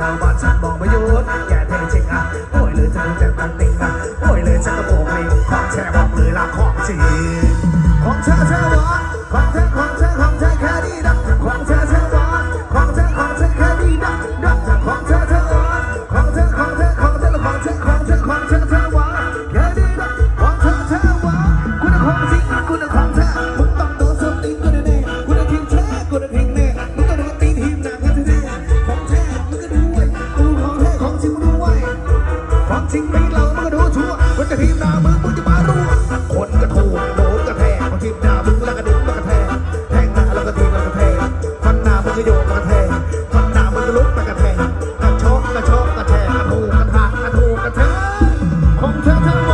นางบาชัดบอกประโยชน์แกเทเช็งอะโอ้ยหรือจะรู้จัตั้งติ ทิมหน้ามือมึงจะมารู้คนกระทูดโดนกระแทกมันทิมหน้ามึงแล้วกระดึงแล้วกระแทกแทงหน้าแล้วก็ทิมแล้วกระแทกฟันหน้ามึงก็โยกกระแทกฟันหน้ามึงก็ลุกกระแทกกระชอกกระชอกกระแทกกระทูกระทากกระทูกระแทกของเธอเธอ